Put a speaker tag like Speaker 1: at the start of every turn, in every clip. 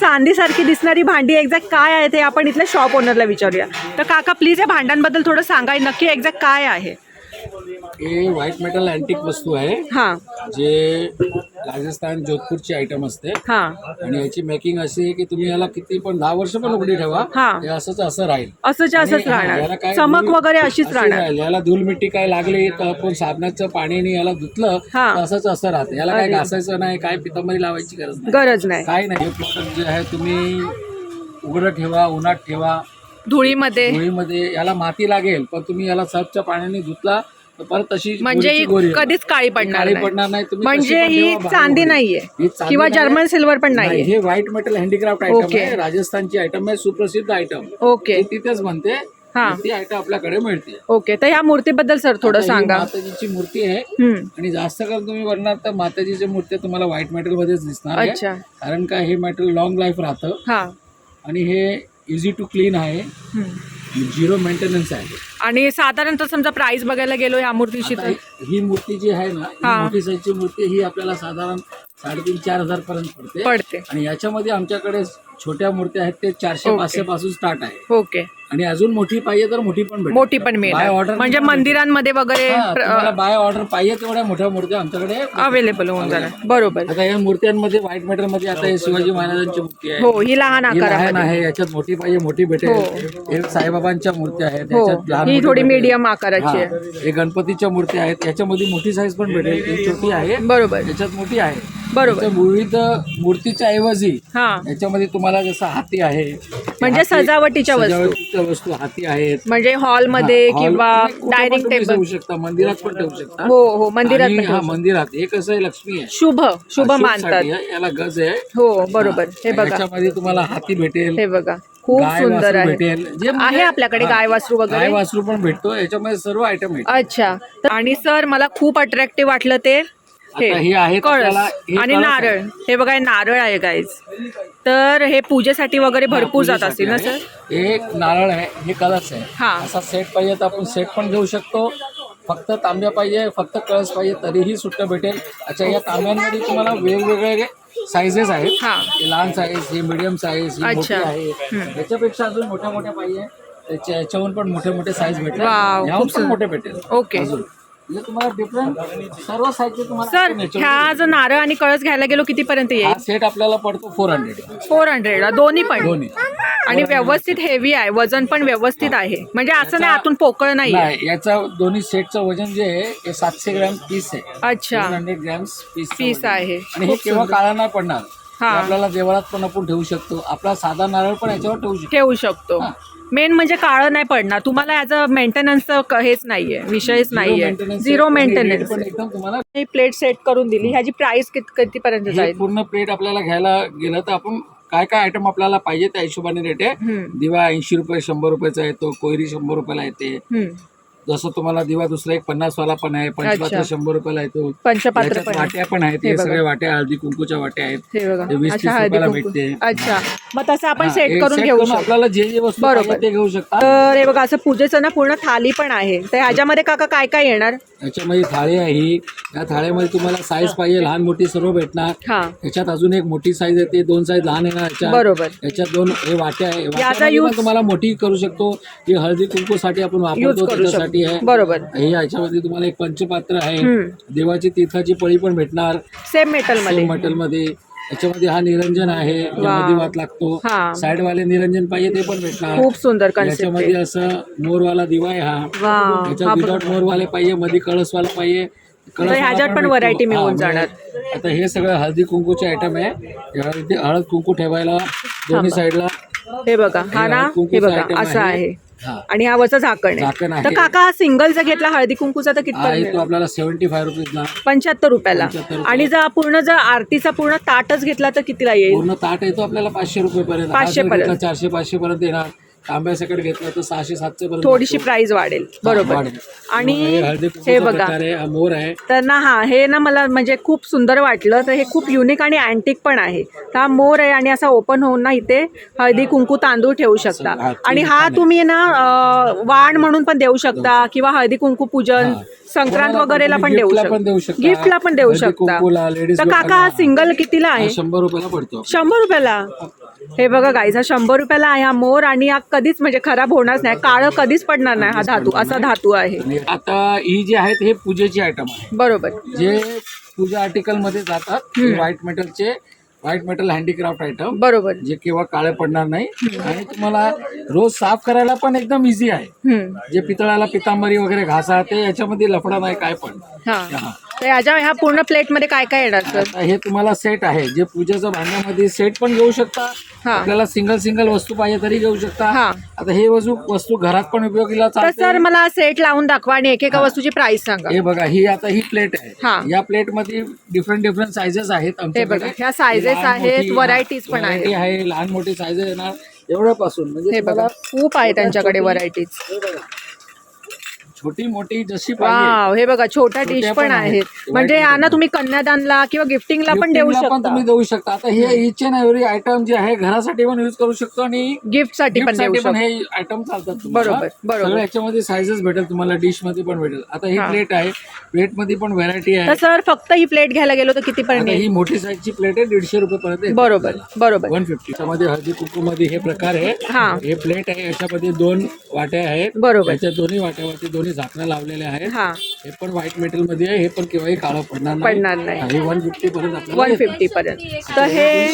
Speaker 1: चांदीसारखी दिसणारी भांडी एक्झॅक्ट काय आहे ते आपण इथल्या शॉप ओनरला विचारूया. तर काका प्लीज या भांड्यांबद्दल थोडं सांगा. नक्की एक्झॅक्ट काय आहे?
Speaker 2: हे व्हाईट मेटल अँटिक वस्तू आहे.
Speaker 1: हां.
Speaker 2: जे राजस्थान जोधपूरची आयटम असते.
Speaker 1: हां.
Speaker 2: आणि याची मेकिंग अशी आहे की तुम्ही याला किती पण दहा वर्ष पण उघडी ठेवा.
Speaker 1: हा.
Speaker 2: हे असंच असं राहील.
Speaker 1: असंच असंच
Speaker 2: आणि याला
Speaker 1: राहणार
Speaker 2: काय
Speaker 1: चमक
Speaker 2: धूळ-
Speaker 1: वगैरे अशीच
Speaker 2: अशी
Speaker 1: राहणार.
Speaker 2: राहील. याला धूल मिट्टी काय लागली तर आपण साबणाचं पाण्याने याला धुतलं
Speaker 1: हा.
Speaker 2: तर असंच असं राहतं. याला काय
Speaker 1: अरे.
Speaker 2: घासायचं नाही काय पितांबरी लावायची गरज नाही.
Speaker 1: गरज नाही.
Speaker 2: काय नाही. हे पुस्तक जे आहे तुम्ही उघडं ठेवा उन्हात ठेवा.
Speaker 1: धुळीमध्ये.
Speaker 2: गोळीमध्ये याला माती लागेल पण तुम्ही याला सर्फच्या पाण्याने धुतला तर परत तशी
Speaker 1: म्हणजे
Speaker 2: गोरीची गोरी आहे.
Speaker 1: कधीच काळी पडणार
Speaker 2: काळी
Speaker 1: नाही.
Speaker 2: पडणार नाही तुम्ही
Speaker 1: म्हणजे
Speaker 2: पण
Speaker 1: ही
Speaker 2: ठेवा
Speaker 1: चांदी. नाहीये
Speaker 2: ही चांदी
Speaker 1: किंवा
Speaker 2: नाही.
Speaker 1: जर्मन सिल्वर पण
Speaker 2: नाही,
Speaker 1: नाहीये.
Speaker 2: हे white metal handicraft item
Speaker 1: okay.
Speaker 2: आहे राजस्थानची आयटम आहे सुप्रसिद्ध आयटम
Speaker 1: ओके.
Speaker 2: तिथेच बनते.
Speaker 1: हा.
Speaker 2: ती आयटम आपल्याकडे मिळते.
Speaker 1: ओके तर ह्या मूर्तीबद्दल सर थोडं
Speaker 2: आता ही
Speaker 1: सांगा.
Speaker 2: माताजीची मूर्ती आहे.
Speaker 1: हम्म.
Speaker 2: आणि जास्त करून तुम्ही बघणार तर माताजीची मूर्ती तुम्हाला व्हाईट मेटल मध्येच दिसणार आहे.
Speaker 1: अच्छा.
Speaker 2: कारण का हे मेटल लॉंग लाईफ राहतं.
Speaker 1: हा.
Speaker 2: आणि हे इझी टू क्लीन आहे. झिरो मेंटेनन्स आहे.
Speaker 1: आणि साधारणतः समजा प्राइस बघायला गेलो ह्या मूर्तीची
Speaker 2: आता
Speaker 1: तर?
Speaker 2: ही मूर्ती जी आहे ना ही
Speaker 1: हा.
Speaker 2: मोठी साईजची मूर्ती ही आपल्याला साधारण साडेतीन चार हजार पर्यंत पडते.
Speaker 1: पडते.
Speaker 2: आणि याच्यामध्ये आमच्याकडे छोट्या मूर्त्या आहेत ते चारशे
Speaker 1: ओके.
Speaker 2: पाचशे पासून स्टार्ट आहे.
Speaker 1: ओके.
Speaker 2: आणि अजून मोठी पाहिजे तर मोठी पण भेटेल.
Speaker 1: मोठी पण
Speaker 2: By
Speaker 1: मिळणार
Speaker 2: order
Speaker 1: म्हणजे. मंदिरांमध्ये वगैरे
Speaker 2: हा, तुम्हाला बाय ऑर्डर पाहिजे तेवढ्या मोठ्या मूर्त्या आमच्याकडे
Speaker 1: अवेलेबल होऊन जाणार. बरोबर.
Speaker 2: आता या मूर्त्यांमध्ये व्हाईट मेटलमध्ये आता हे शिवाजी महाराजांची मूर्ती आहे.
Speaker 1: हो ही लहान
Speaker 2: ही लहान
Speaker 1: आकारामध्ये
Speaker 2: आहे याच्यात मोठी पाहिजे मोठी भेटेल.
Speaker 1: हो.
Speaker 2: हे साईबाबांच्या मूर्त्या आहेत
Speaker 1: हो.
Speaker 2: याच्यात लहान
Speaker 1: ही
Speaker 2: मोठी
Speaker 1: थोडी
Speaker 2: भेटेल.
Speaker 1: मीडियम आकाराची आहे.
Speaker 2: हा. हे गणपतीच्या मूर्त्या आहेत याच्यामध्ये मोठी साईज पण भेटेल ही छोटी आहे.
Speaker 1: बरोबर.
Speaker 2: याच्यात मोठी आहे.
Speaker 1: बरोबर.
Speaker 2: विविध मूर्तीच्या ऐवजी
Speaker 1: हा.
Speaker 2: याच्यामध्ये तुम्हाला जसं हाती आहे
Speaker 1: म्हणजे
Speaker 2: हाती-
Speaker 1: सजावटीच्या वस्तू.
Speaker 2: सजावटीच्या वस्तू हाती आहेत.
Speaker 1: म्हणजे हॉलमध्ये
Speaker 2: हा,
Speaker 1: किंवा
Speaker 2: hall- कुठे पण
Speaker 1: डायनिंग
Speaker 2: तुम्ही
Speaker 1: टेबल
Speaker 2: ठेवू शकता मंदिरात पण ठेवू शकता.
Speaker 1: हो हो मंदिरात
Speaker 2: आणि
Speaker 1: पण
Speaker 2: हा
Speaker 1: ठेवू
Speaker 2: मंदिरात हे कसं आहे लक्ष्मी आहे.
Speaker 1: शुभ शुभ मानतात.
Speaker 2: आहे. याला गज आहे.
Speaker 1: हो बरोबर. हे बघा.
Speaker 2: तुम्हाला हाती भेटेल.
Speaker 1: हे बघा. खूप
Speaker 2: गाय
Speaker 1: सुंदर
Speaker 2: वासरू
Speaker 1: आहे.
Speaker 2: भेटेल. जे म्हणजे-
Speaker 1: आहे आपल्याकडे
Speaker 2: हा.
Speaker 1: गाय वासरू
Speaker 2: गाय
Speaker 1: वगैरे
Speaker 2: वासरू पण भेटतो याच्यामध्ये सर्व आयटम
Speaker 1: अच्छा. तर- आणि सर मला खूप अट्रॅक्टिव्ह वाटलं ते. हे
Speaker 2: आहेत आपल्याला-
Speaker 1: आणि
Speaker 2: कळस
Speaker 1: नारळ. हे बघा हे नारळ आहे गाईज तर हे पूजेसाठी वगैरे भरपूर जात असतील ना सर
Speaker 2: हे एक नारळ आहे हे कलश आहे.
Speaker 1: हा.
Speaker 2: असा सेट पाहिजे तर आपण सेट पण घेऊ शकतो. फक्त तांब्या पाहिजे फक्त कळस पाहिजे तरीही सुट्ट भेटेल. अच्छा या तांब्यांमध्ये तुम्हाला वेगवेगळे साईजेस आहेत.
Speaker 1: हा.
Speaker 2: हे लहान साईज हे मिडियम साईज ही मोठी
Speaker 1: अच्छा.
Speaker 2: आहे.
Speaker 1: हम्म.
Speaker 2: याच्यापेक्षा अजून मोठ्या मोठ्या पाहिजे. त्याच्या याच्याहून पण मोठे मोठे साईज भेटेल.
Speaker 1: वाव,
Speaker 2: याहून
Speaker 1: खूप
Speaker 2: पण
Speaker 1: सुंदर.
Speaker 2: मोठे भेटेल.
Speaker 1: ओके.
Speaker 2: अजून. म्हणजे तुम्हाला डिफरंट सर्व
Speaker 1: सर ह्या जर नारळ आणि कळस घ्यायला गेलो कितीपर्यंत
Speaker 2: हा
Speaker 1: येईल
Speaker 2: सेट आपल्याला पडतो फोर हंड्रेड
Speaker 1: फोर हंड्रेड दोन्ही पण?
Speaker 2: दोन्ही.
Speaker 1: आणि व्यवस्थित हेवी आहे वजन पण व्यवस्थित आहे. म्हणजे असं नाही आतून पोकळ नाही
Speaker 2: नाही याचा दोन्ही सेटचं वजन जे आहे ते सातशे ग्रॅम पीस आहे.
Speaker 1: अच्छा.
Speaker 2: हंड्रेड ग्रॅम्स पीस
Speaker 1: पीस आहे.
Speaker 2: आणि हे
Speaker 1: खूप
Speaker 2: केव्हा
Speaker 1: सुंदर.
Speaker 2: काळा नाही पडणार.
Speaker 1: हा.
Speaker 2: हे आपल्याला देवळात पण आपण ठेवू शकतो. आपला साधा नारळ पण याच्यावर ठेवू शकतो.
Speaker 1: ठेवू शकतो.
Speaker 2: हा.
Speaker 1: मेन म्हणजे काळं नाही पडणार. तुम्हाला ॲज अ मेंटेनन्सचं हेच नाहीये. विषयच नाहीये.
Speaker 2: maintenance
Speaker 1: झिरो
Speaker 2: आहे.
Speaker 1: मेंटेनन्स
Speaker 2: पण एकदम तुम्हाला
Speaker 1: ही प्लेट सेट करून दिली. ह्याची प्राइस कितीपर्यंत
Speaker 2: हे
Speaker 1: जाईल?
Speaker 2: पूर्ण प्लेट आपल्याला घ्यायला गेलं तर आपण काय काय आयटम आपल्याला पाहिजे त्या हिशोबाने रेट आहे.
Speaker 1: हम्म,
Speaker 2: दिवा ऐंशी रुपये शंभर रुपयाचा येतो. कोयरी शंभर रुपयाला येते.
Speaker 1: हम्म.
Speaker 2: जसं तुम्हाला दिवा दुसरा एक पन्नास वाला पण आहे पंचपात्र. शंभर रुपयाला येतो.
Speaker 1: पंचपात्र.
Speaker 2: वाट्या पण आहेत
Speaker 1: हे
Speaker 2: हे
Speaker 1: बघा.
Speaker 2: सगळे वाट्या हळदी कुंकूच्या वाट्या आहेत. वीस तीस रुपयाला
Speaker 1: कुंकू.
Speaker 2: भेटते.
Speaker 1: अच्छा. मग तसं आपण सेट करून घेऊ
Speaker 2: आपल्याला जे जे वस्तू
Speaker 1: बरोबर.
Speaker 2: ते घेऊ शकता.
Speaker 1: तर हे बघा असं पूजेचं ना पूर्ण थाली पण आहे. तर ह्याच्यामध्ये काका काय काय येणार?
Speaker 2: याच्यामध्ये थाळी आहे ही. या थाळीमध्ये तुम्हाला साईज पाहिजे लहान मोठी सर्व भेटणार. याच्यात अजून एक मोठी साईज येते दोन साईज लहान येणार
Speaker 1: बरोबर.
Speaker 2: याच्यात दोन हे वाट्या आहे. तुम्हाला मोठी करू शकतो. ही हळदी कुंकूसाठी आपण
Speaker 1: यूज
Speaker 2: वापरतो त्याच्यासाठी
Speaker 1: शकतो
Speaker 2: आहे.
Speaker 1: बरोबर.
Speaker 2: हे याच्यामध्ये तुम्हाला एक पंचपात्र आहे.
Speaker 1: हम्म.
Speaker 2: देवाची तीर्थाची पळी पण भेटणार.
Speaker 1: सेम
Speaker 2: मेटलमध्ये सेममध्ये याच्यामध्ये हा निरंजन आहे. यामध्ये वात लागतो.
Speaker 1: हा.
Speaker 2: साईड वाले निरंजन पाहिजे ते पण भेटणार.
Speaker 1: खूप सुंदर कन्सेप्ट
Speaker 2: याच्यामध्ये असं मोरवाला दिवा आहे हा.
Speaker 1: वा हा
Speaker 2: याच्यात विदाउट मोरवाले पाहिजे मध्ये कळसवाला पाहिजे. कळसवाला
Speaker 1: ह्याच्यात पण
Speaker 2: भेटतो.
Speaker 1: variety मिळून
Speaker 2: हा,
Speaker 1: जाणार.
Speaker 2: म्हणजे आता हे सगळं हळदी कुंकूचे आयटम आहे. हळदी हळद कुंकू ठेवायला दोन्ही साईडला
Speaker 1: हे बघा. हा ना? हे बघा. असं
Speaker 2: आहे.
Speaker 1: आणि हा. वरचं झाकण
Speaker 2: झाकण
Speaker 1: आहे.
Speaker 2: आहे.
Speaker 1: तर काका हा सिंगल जर घेतला हळदी कुंकूचा तर
Speaker 2: हा
Speaker 1: किती
Speaker 2: येतो आपल्याला सेव्हन्टी फाय रुपीजला
Speaker 1: पंच्याहत्तर रुपयाला.
Speaker 2: 75 रुपयाला.
Speaker 1: आणि जर पूर्ण जर आरतीचा पूर्ण ताटच घेतला तर कितीला येईल?
Speaker 2: पूर्ण ताट येतो आपल्याला पाचशे रुपये पर्यंत
Speaker 1: 500 पर्यंत.
Speaker 2: चारशे पाचशे पर्यंत येणार. तांब्या सकट घेतलं तर सहाशे सातशे पर्यंत
Speaker 1: थोडीशी. प्राइस वाढेल. बरोबर.
Speaker 2: वाढेल.
Speaker 1: आणि
Speaker 2: हे हळदी
Speaker 1: हे
Speaker 2: कुंकूचा
Speaker 1: बघा.
Speaker 2: प्रकार आहे हा मोर आहे.
Speaker 1: तर ना हा हे ना मला म्हणजे खूप सुंदर वाटलं. तर हे खूप युनिक आणि अँटिक पण आहे. तर हा मोर आहे आणि असा ओपन होऊन ना इथे हळदी कुंकू तांदूळ ठेवू शकता. आणि हा तुम्ही ना अं, वाण म्हणून पण देऊ शकता किंवा हळदी कुंकू पूजन
Speaker 2: हा.
Speaker 1: संक्रांत
Speaker 2: कोणाला
Speaker 1: वगैरेला
Speaker 2: पण
Speaker 1: पण देऊ
Speaker 2: giftला पण देऊ
Speaker 1: शकता.
Speaker 2: शकता.
Speaker 1: गिफ्टला पण देऊ
Speaker 2: हळदी
Speaker 1: शकता.
Speaker 2: कुंकूला, ladies
Speaker 1: तर काका. हा सिंगल कितीला
Speaker 2: हा
Speaker 1: आहे
Speaker 2: शंभर रुपयाला पडतो.
Speaker 1: शंभर रुपयाला? हे बघा गाईज हा शंभर रुपयाला आहे हा मोर आणि हा कधीच म्हणजे खराब होणारच नाही. काळं कधीच पडणार नाही हा धातू असा धातू आहे.
Speaker 2: आणि आता ही जी आहेत हे पूजेची आयटम आहे.
Speaker 1: बरोबर.
Speaker 2: जे पूजा आर्टिकलमध्ये जातात व्हाईट मेटलचे व्हाईट मेटल हँडीक्राफ्ट आयटम
Speaker 1: बरोबर.
Speaker 2: जे केव्हा काळे पडणार नाही. आणि तुम्हाला रोज साफ करायला पण एकदम इझी आहे.
Speaker 1: हम्म.
Speaker 2: जे पितळाला पितांबरी वगैरे घासा ते याच्यामध्ये लफडा नाही काय पण.
Speaker 1: हा.
Speaker 2: हा.
Speaker 1: तर ह्याच्या ह्या पूर्ण प्लेटमध्ये काय काय येणार सर?
Speaker 2: आता हे तुम्हाला सेट आहे. जे पूजेचं भांड्यामध्ये सेट पण घेऊ शकता.
Speaker 1: हा.
Speaker 2: आपल्याला सिंगल सिंगल वस्तू पाहिजे तरी घेऊ शकता.
Speaker 1: हा.
Speaker 2: आता हे वस्तू वस्तू घरात पण उपयोगीला
Speaker 1: तर
Speaker 2: चालते.
Speaker 1: सर मला सेट लावून दाखवा आणि एकेका वस्तूची प्राइस सांगा.
Speaker 2: हे बघा ही आता ही प्लेट आहे.
Speaker 1: हा.
Speaker 2: या प्लेटमध्ये डिफरंट डिफरंट सायझेस आहेत.
Speaker 1: बघा, ह्या sizes
Speaker 2: लहान
Speaker 1: आहेत,
Speaker 2: मोठी,
Speaker 1: varieties पण
Speaker 2: variety आहे लहान मोठी सायझेस येणार. एवढ्यापासून. म्हणजे
Speaker 1: हे बघा
Speaker 2: तुम्हाला
Speaker 1: खूप आहे त्यांच्याकडे व्हरायटीज
Speaker 2: हे बघा. छोटी मोठी जशी पाहिजे.
Speaker 1: वाव हे बघा छोट्या डिश
Speaker 2: छोट्या
Speaker 1: पण
Speaker 2: पण आहेत.
Speaker 1: आहेत. म्हणजे यांना तुम्ही कन्यादानला किंवा गिफ्टिंगला पण देऊ
Speaker 2: पण
Speaker 1: शकता.
Speaker 2: तुम्ही देऊ शकता. आता हे इच अँड एव्हरी आयटम जे आहे घरासाठी पण युज करू शकतो आणि
Speaker 1: गिफ्टसाठी पण देऊ
Speaker 2: पण
Speaker 1: शकता.
Speaker 2: हे आयटम चालतात तुम्हाला.
Speaker 1: बरोबर, बरोबर.
Speaker 2: याच्यामध्ये सायझेस भेटेल तुम्हाला डिशमध्ये पण भेटेल. आता ही प्लेट आहे. प्लेटमध्ये पण व्हरायटी आहे.
Speaker 1: सर फक्त ही प्लेट घ्यायला गेलो तर किती
Speaker 2: आता
Speaker 1: येईल?
Speaker 2: ही मोठी साईजची प्लेट आहे दीडशे रुपये पर्यंत
Speaker 1: बरोबर बरोबर.
Speaker 2: वन फिफ्टी त्यामध्ये हळदी कुंकू मध्ये हे प्रकार आहे.
Speaker 1: हा.
Speaker 2: हे प्लेट आहे याच्यामध्ये दोन वाट्या आहेत.
Speaker 1: बरोबर.
Speaker 2: याच्या दोन्ही वाट्यावरती दोन्ही झाकणं लावलेले आहेत.
Speaker 1: हा.
Speaker 2: हे पण व्हाईट मेटलमध्ये आहे. हे पण केव्हाही काळं पडणार नाही.
Speaker 1: पडणार नाही.
Speaker 2: हे वन फिफ्टी पर्यंत आपल्याला
Speaker 1: वन. फिफ्टी पर्यंत. तर हे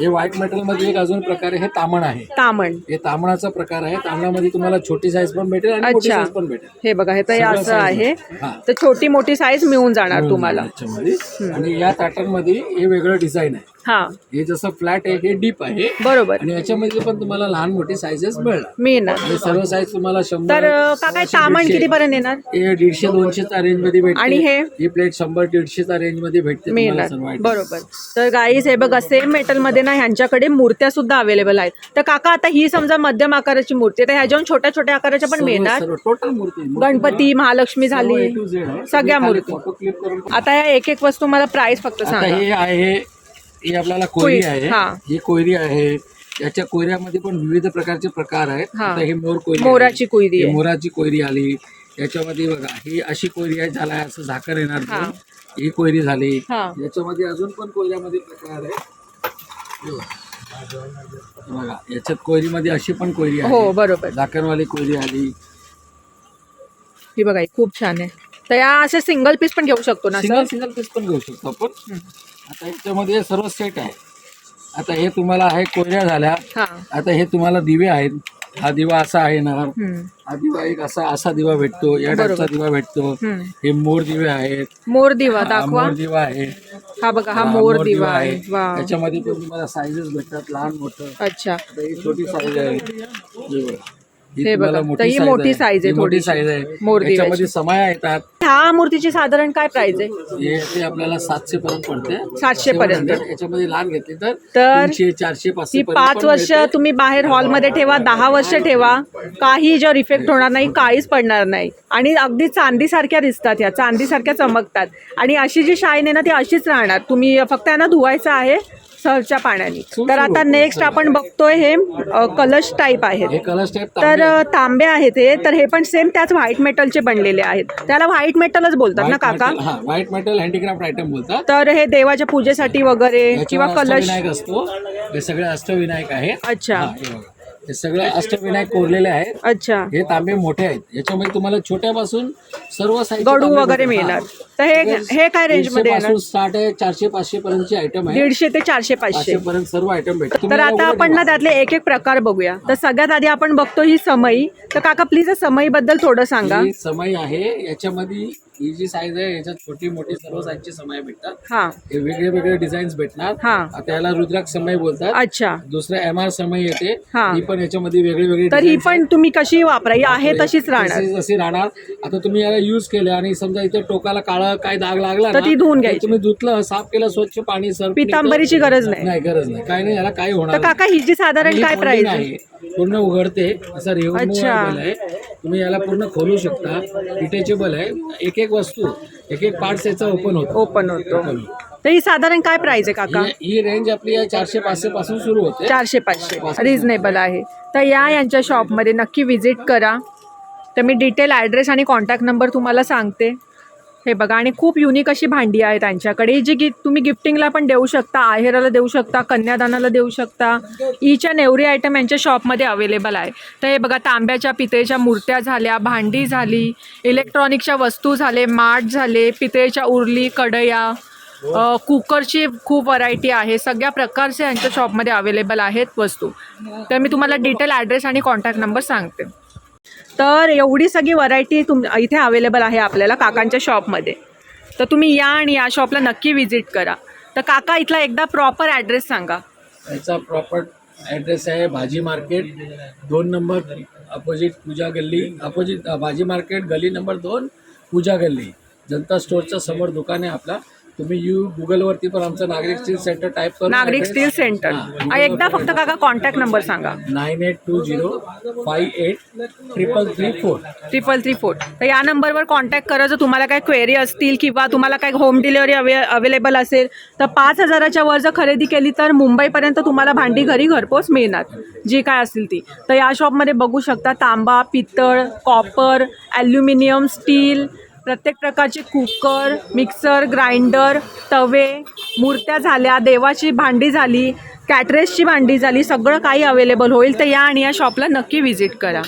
Speaker 2: हे व्हाईट मेटलमध्ये एक अजून प्रकार आहे. हे तामण आहे.
Speaker 1: तामण.
Speaker 2: हे तामणाचा प्रकार आहे. तामणामध्ये तुम्हाला छोटी साईज पण भेटेल आणि मोठी
Speaker 1: अच्छा.
Speaker 2: साईज पण भेटेल.
Speaker 1: हे बघा हे तर हे
Speaker 2: सगळं
Speaker 1: असं
Speaker 2: size
Speaker 1: आहे.
Speaker 2: हा.
Speaker 1: तर छोटी मोठी साईज मिळून जाणार तुम्हाला.
Speaker 2: याच्यामध्ये. आणि या ताटांमध्ये हे वेगळं डिझाईन आहे.
Speaker 1: हा.
Speaker 2: हे जसं फ्लॅट आहे हे डीप आहे.
Speaker 1: बरोबर.
Speaker 2: आणि याच्यामध्ये पण तुम्हाला लहान मोठी सायझेस मिळणार.
Speaker 1: मिळणार.
Speaker 2: सर्व साईज तुम्हाला शंभर
Speaker 1: तर अं, काका तामण किती पर्यंत येणार?
Speaker 2: हे दीडशे दोनशेचा रेंजमध्ये भेटते.
Speaker 1: आणि हे?
Speaker 2: ही प्लेट शंभर दीडशेचा रेंजमध्ये भेटते तुम्हाला
Speaker 1: मिळणार.
Speaker 2: सर्व.
Speaker 1: बरोबर. तर गाईज हे बघा सेम मेटलमध्ये ना ह्यांच्याकडे मूर्त्या सुद्धा अवेलेबल आहेत. तर काका आता ही समजा मध्यम आकाराची मूर्ती आहे, तर ह्याच्याहून छोट्या छोट्या आकाराच्या पण
Speaker 2: सर्व-
Speaker 1: मिळणार.
Speaker 2: सर्व मूर्ती
Speaker 1: गणपती महालक्ष्मी झाली.
Speaker 2: A to Z आहे.
Speaker 1: सगळ्या
Speaker 2: तुम्ही खाली
Speaker 1: मूर्ती.
Speaker 2: photo click करून
Speaker 1: आता या एक एक वस्तू मला प्राइस फक्त
Speaker 2: आता
Speaker 1: सांगा.
Speaker 2: हे आहे ही आपल्याला कोयरी आहे.
Speaker 1: हा.
Speaker 2: ही कोयरी आहे. याच्या कोयऱ्यामध्ये पण विविध प्रकारचे प्रकार आहेत.
Speaker 1: हा.
Speaker 2: आता ही मोर कोयरी आहे.
Speaker 1: मोराची कुयरी
Speaker 2: ही
Speaker 1: आहे.
Speaker 2: मोराची कोयरी आली. याच्यामध्ये बघा ही अशी कोयरी आहे झाला असं झाकण येणार
Speaker 1: हा.
Speaker 2: ही कोयरी झाली.
Speaker 1: हा.
Speaker 2: याच्यामध्ये अजून पण कोयऱ्यामध्ये प्रकार आहे हे बघा. बघा याच्यात कोयरीमध्ये अशी पण कोयरी
Speaker 1: हो
Speaker 2: आहे
Speaker 1: बरोबर.
Speaker 2: झाकणवाली कोयरी आली.
Speaker 1: ही बघा ही खूप छान आहे. तर या असे सिंगल पीस पण घेऊ शकतो ना
Speaker 2: सिंगल सिंगल पीस पण घेऊ शकतो आपण. आता याच्यामध्ये सर्व सेट आहे. आता हे तुम्हाला आहे कोयऱ्या झाल्या.
Speaker 1: हा.
Speaker 2: आता हे तुम्हाला दिवे आहेत. हा दिवा असा आहे ना.
Speaker 1: हम्म.
Speaker 2: हा दिवा एक असा असा दिवा भेटतो. या टाईपचा दिवा भेटतो.
Speaker 1: हम्म.
Speaker 2: हे मोर दिवे आहेत.
Speaker 1: मोर दिवा
Speaker 2: हा
Speaker 1: दाखवा.
Speaker 2: मोर दिवा आहे.
Speaker 1: हा बघा हा
Speaker 2: हा
Speaker 1: मोर दिवा आहे. वा
Speaker 2: त्याच्यामध्ये पण तुम्हाला साईजेस भेटतात. लहान मोठं.
Speaker 1: अच्छा.
Speaker 2: आता ही छोटी साईज आहे. हे बघा. ही
Speaker 1: हे
Speaker 2: तुम्हाला
Speaker 1: बघा. तर ही मोठी size आहे
Speaker 2: ही मोठी
Speaker 1: थोडीशी.
Speaker 2: साईज आहे
Speaker 1: मोर दिव्याची.
Speaker 2: याच्यामध्ये समाया येतात
Speaker 1: ह्या मूर्तीची साधारण काय प्राइस आहे
Speaker 2: हे ते आपल्याला सातशे पर्यंत पडते
Speaker 1: 700 पर्यंत.
Speaker 2: 700. याच्यामध्ये लहान घेतली तर
Speaker 1: तर
Speaker 2: तीनशे चारशे पाचशे
Speaker 1: ती
Speaker 2: पर्यंत
Speaker 1: पाच
Speaker 2: पण
Speaker 1: वर्ष
Speaker 2: मिळते.
Speaker 1: तुम्ही बाहेर हॉलमध्ये ठेवा दहा वर्ष ठेवा काही जर इफेक्ट होणार नाही काहीच पडणार नाही आणि अगदी चांदीसारख्या दिसतात ह्या चांदीसारख्या चमकतात आणि अशी जी शाईन आहे ना ती अशीच राहणार तुम्ही फक्त यांना धुवायचं आहे सहजच्या पाण्याने. तर आता नेक्स्ट आपण बघतोय हे कलश टाईप आहेत.
Speaker 2: हे
Speaker 1: तर तांबे आहेत हे. तर हे पण सेम त्याच व्हाईट मेटलचे बनलेले आहेत. त्याला व्हाईट मेटलच बोलतात ना काका?
Speaker 2: हा व्हाईट मेटल हँडीक्राफ्ट आयटम बोलतात.
Speaker 1: तर हे देवाच्या पूजेसाठी वगैरे किंवा कलश
Speaker 2: असतो. हे सगळे अष्टविनायक आहे
Speaker 1: अच्छा.
Speaker 2: हा, सगळे अष्टविनायक कोरलेले आहेत.
Speaker 1: अच्छा.
Speaker 2: हे तांबे मोठे आहेत. याच्यामध्ये तुम्हाला छोट्यापासून सर्व
Speaker 1: गडू वगैरे. मिळणार.
Speaker 2: हा.
Speaker 1: तर हे हे काय रेंजमध्ये येणार?
Speaker 2: स्टार्ट आहे चारशे पाचशे पर्यंतची आयटम आहे.
Speaker 1: दीडशे ते चारशे पाचशे.
Speaker 2: पाचशे पर्यंत सर्व आयटम भेटतात.
Speaker 1: तर आता आपण ना त्यातले एक एक प्रकार बघूया. तर सगळ्यात आधी आपण बघतो ही समई. तर काका प्लीज समई बद्दल थोडं सांगा.
Speaker 2: ही समय आहे. याच्यामध्ये ही जी साईज आहे याच्यात छोटी मोठी सर्व साईजची समय भेटतात.
Speaker 1: हा.
Speaker 2: हे वेगळे वेगळे डिझाईन्स भेटणार.
Speaker 1: हा.
Speaker 2: आता याला रुद्राक्ष समय बोलतात.
Speaker 1: अच्छा.
Speaker 2: दुसरं एम आर समय येते.
Speaker 1: हा.
Speaker 2: ही पण याच्यामध्ये वेगळी वेगळी
Speaker 1: तर ही
Speaker 2: designs
Speaker 1: पण तुम्ही कशी वापरा ही आहे तशीच राहणार.
Speaker 2: तशीच अशी राहणार. आता तुम्ही याला युज केलं आणि समजा इथे टोकाला काळा काय दाग लागला
Speaker 1: तर
Speaker 2: ना,
Speaker 1: ती धुवून घ्यायची.
Speaker 2: तुम्ही धुतलं साफ केलं स्वच्छ पाणी सर्फ
Speaker 1: पितांबरीची गरज नाही.
Speaker 2: नाही गरज नाही. काय नाही याला काय होणार
Speaker 1: तर काका ही जी साधारण
Speaker 2: ही
Speaker 1: काय
Speaker 2: folding
Speaker 1: प्राइस
Speaker 2: आहे? पूर्ण उघडते. असं
Speaker 1: अच्छा.
Speaker 2: रिमूव्हेबल आहे. तुम्ही याला पूर्ण खोलू शकता. डिटेचेबल आहे. एक एक वस्तू एक एक पार्ट याचा ओपन होतो.
Speaker 1: ओपन होतो. तर ही साधारण काय प्राइस आहे काका?
Speaker 2: ही- ही रेंज आपली आहे चारशे पाचशे पासून सुरू होते.
Speaker 1: चारशे पाचशे. रिझनेबल आहे. तर या यांच्या शॉपमध्ये नक्की व्हिजिट करा. तर मी डिटेल ॲड्रेस आणि कॉन्टॅक्ट नंबर तुम्हाला सांगते. हे बघा आणि खूप युनिक अशी भांडी आहे त्यांच्याकडे. जी गी तुम्ही गिफ्टिंगला पण देऊ शकता आहेराला देऊ शकता कन्यादानाला देऊ शकता. ईच अँड एव्हरी आयटम यांच्या शॉपमध्ये अवेलेबल आहे. तर हे बघा तांब्याच्या पितळेच्या मूर्त्या झाल्या भांडी झाली इलेक्ट्रॉनिकच्या वस्तू झाले माठ झाले पितळेच्या उरली कढया कुकरची खूप व्हरायटी आहे. सगळ्या प्रकारचे यांच्या शॉपमध्ये अवेलेबल आहेत वस्तू. तर मी तुम्हाला डिटेल ॲड्रेस आणि कॉन्टॅक्ट नंबर सांगते. तर एवढी सगळी व्हरायटी तुम इथे अवेलेबल आहे आपल्याला काकांच्या शॉपमध्ये तर तुम्ही या आणि या शॉपला नक्की व्हिजिट करा. तर काका इथला एकदा प्रॉपर ॲड्रेस सांगा.
Speaker 2: याचा प्रॉपर ॲड्रेस आहे भाजी मार्केट दोन नंबर अपोजिट पूजा गल्ली अपोजिट भाजी मार्केट गली नंबर दोन पूजा गल्ली. जनता स्टोअरच्या समोर दुकान आहे आपला. तुम्ही यू गुगलवरती पण आमचं नागरिक स्टील सेंटर टाईप करून
Speaker 1: नागरिक स्टील सेंटर. एकदा फक्त काका कॉन्टॅक्ट नंबर सांगा.
Speaker 2: Nine eight two zero five eight triple three four.
Speaker 1: Triple three four. तर या नंबरवर कॉन्टॅक्ट करा. जर तुम्हाला काय क्वेरी असतील किंवा तुम्हाला काय होम डिलिव्हरी अवे अवेलेबल असेल तर पाच हजाराच्या वर जर खरेदी केली तर मुंबईपर्यंत तुम्हाला भांडी घरी घरपोच मिळणार. जी काय असतील ती. तर या शॉपमध्ये बघू शकता तांबा पितळ कॉपर ॲल्युमिनियम स्टील प्रत्येक प्रकारचे कुकर मिक्सर ग्राइंडर तवे मूर्त्या झाल्या देवाची भांडी झाली कॅटरेसची भांडी झाली सगळं काही अवेलेबल होईल तर या आणि या शॉपला नक्की व्हिजिट करा.